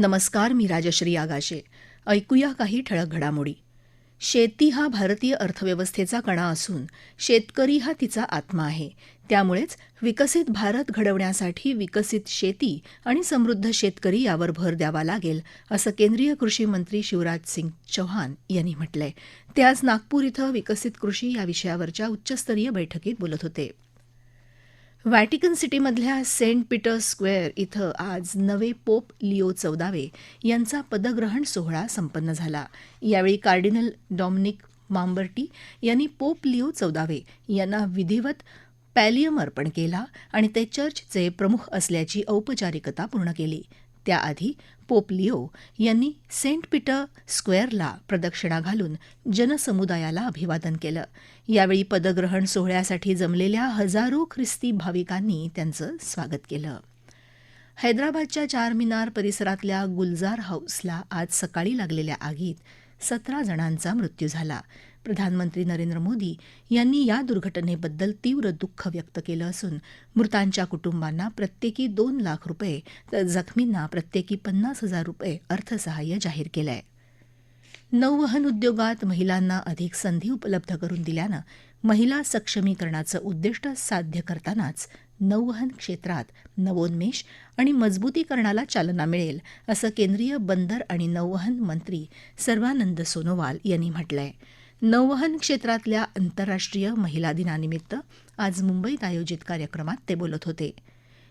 नमस्कार मी राजश्री आगाशे. ऐकूया काही ठळक घडामोडी. शेती हा भारतीय अर्थव्यवस्थेचा कणा असून शेतकरी हा तिचा आत्मा आहे. त्यामुळेच विकसित भारत घडवण्यासाठी विकसित शेती आणि समृद्ध शेतकरी यावर भर द्यावा लागेल असं केंद्रीय कृषी मंत्री शिवराज सिंग चौहान यांनी म्हटलंय. ते आज नागपूर इथं विकसित कृषी या विषयावरच्या उच्चस्तरीय बैठकीत बोलत होते. व्हॅटिकन सिटीमधल्या सेंट पीटर्स स्क्वेअर इथं आज नवे पोप लिओ चौदावे यांचा पदग्रहण सोहळा संपन्न झाला. यावेळी कार्डिनल डॉमिनिक मांबर्टी यांनी पोप लिओ चौदावे यांना विधिवत पॅलियम अर्पण केला आणि ते चर्चचे प्रमुख असल्याची औपचारिकता पूर्ण केली. त्याआधी पोप लिओ यांनी सेंट पीटर स्क्वेअरला प्रदक्षिणा घालून जनसमुदायाला अभिवादन केलं. यावेळी पदग्रहण सोहळ्यासाठी जमलेल्या हजारो ख्रिस्ती भाविकांनी त्यांचं स्वागत केलं. हैदराबादच्या चारमिनार परिसरातल्या गुलजार हाऊसला आज सकाळी लागलेल्या आगीत सतरा जणांचा मृत्यू झाला. प्रधानमंत्री नरेंद्र मोदी यांनी या दुर्घटनेबद्दल तीव्र दुःख व्यक्त केलं असून मृतांच्या कुटुंबांना प्रत्येकी दोन लाख रुपये तर जखमींना प्रत्येकी पन्नास हजार रुपये अर्थसहाय्य जाहीर केलं आहे नौवहन उद्योगात महिलांना अधिक संधी उपलब्ध करून दिल्यानं महिला सक्षमीकरणाचं उद्दिष्ट साध्य करतानाच नौवहन क्षेत्रात नवोन्मेष आणि मजबूतीकरणाला चालना मिळेल असं केंद्रीय बंदर आणि नौवहन मंत्री सर्वानंद सोनोवाल यांनी म्हटलंय. नौवहन क्षेत्रातल्या आंतरराष्ट्रीय महिला दिनानिमित्त आज मुंबईत आयोजित कार्यक्रमात ते बोलत होते.